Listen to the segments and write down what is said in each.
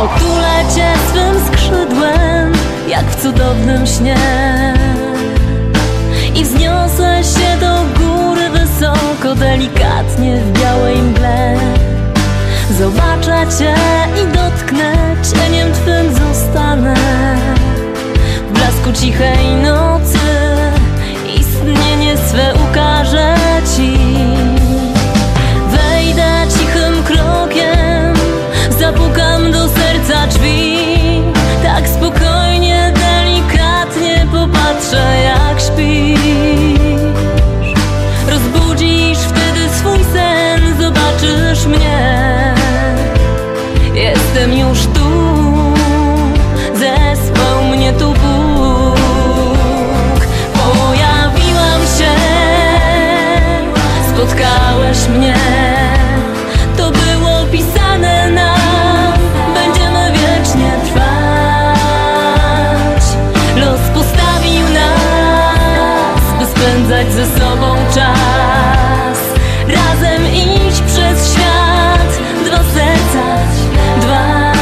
Otulę cię swym skrzydłem Jak w cudownym śnie. I wzniosę się do góry wysoko Delikatnie w białej mgle. Zobaczę cię i dotknę Cieniem twym zostanę. W blasku cichej spotkałeś mnie. To było pisane nam, będziemy wiecznie trwać. Los postawił nas, by spędzać ze sobą czas. Razem iść przez świat, dwa serca, dwa.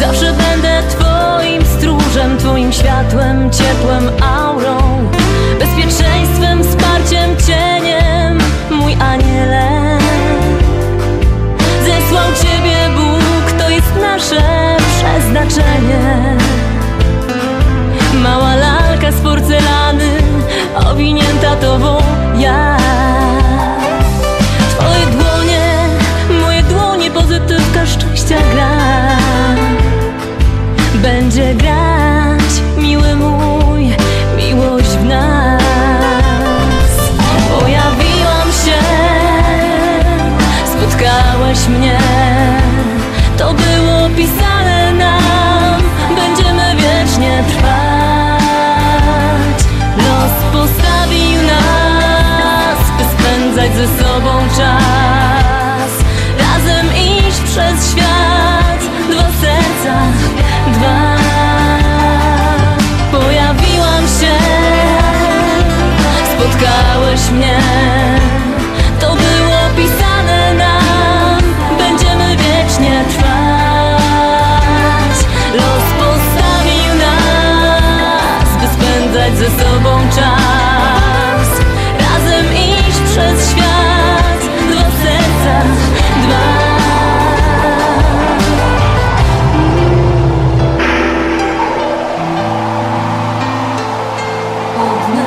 Zawsze będę Twoim stróżem, Twoim światłem, ciepłem, aurą owinięta Tobą kochałeś mnie. To było pisane nam. Będziemy wiecznie trwać. Los postawił nas By spędzać ze sobą czas. Razem iść przez świat Dwa serca, dwa. Od